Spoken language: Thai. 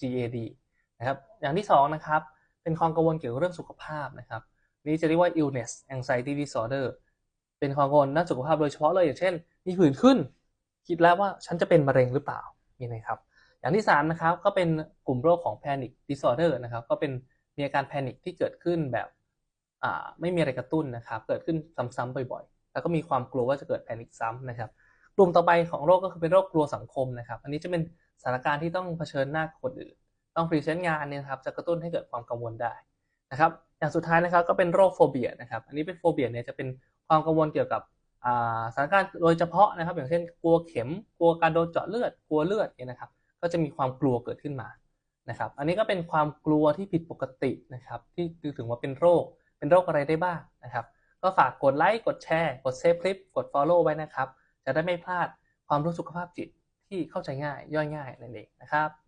GAD นะครับ อย่างที่สองนะครับ เป็นความกังวลเกี่ยวกับเรื่องสุขภาพนะครับ นี่จะเรียกว่า illness anxiety disorder เป็นความกังวลด้านสุขภาพโดยเฉพาะเลย อย่างเช่น มีผื่นขึ้น คิดแล้วว่าฉันจะเป็นมะเร็งหรือเปล่านี่นะครับ อย่างที่3นะครับก็เป็นกลุ่มโรคของ panic disorder นะครับ ก็เป็นมีอาการแพนิคที่เกิดขึ้นแบบไม่มีอะไรกระตุ้นนะครับ เกิดขึ้นซ้ำๆบ่อยๆ แล้วก็มีความกลัวว่าจะเกิดแพนิคซ้ำนะครับ กลุ่มต่อไปของโรคก็คือเป็นโรคกลัวสังคมนะครับ อันนี้จะเป็น สถานการณ์ที่ต้องเผชิญหน้าคนอื่น ต้องพรีเซนต์งานเนี่ยนะครับจะกระตุ้นให้เกิดความกังวลได้นะครับ อย่างสุดท้ายนะครับก็เป็นโรคโฟเบียนะครับ อันนี้เป็นโฟเบียเนี่ยจะเป็นความกังวลเกี่ยวกับสถานการณ์โดยเฉพาะนะครับ อย่างเช่นกลัวเข็ม กลัวการโดนเจาะเลือด กลัวเลือดเนี่ยนะครับ ก็จะมีความกลัวเกิดขึ้นมานะครับ อันนี้ก็เป็นความกลัวที่ผิดปกตินะครับ ที่ถึงว่าเป็นโรค เป็นโรคอะไรได้บ้างนะครับ ก็ฝากกดไลค์ กดแชร์ กดเซฟคลิป กด Follow ไว้นะครับ จะได้ไม่พลาดความรู้สุขภาพจิต ที่เข้าใจง่ายย่อยง่ายนั่นเองนะครับ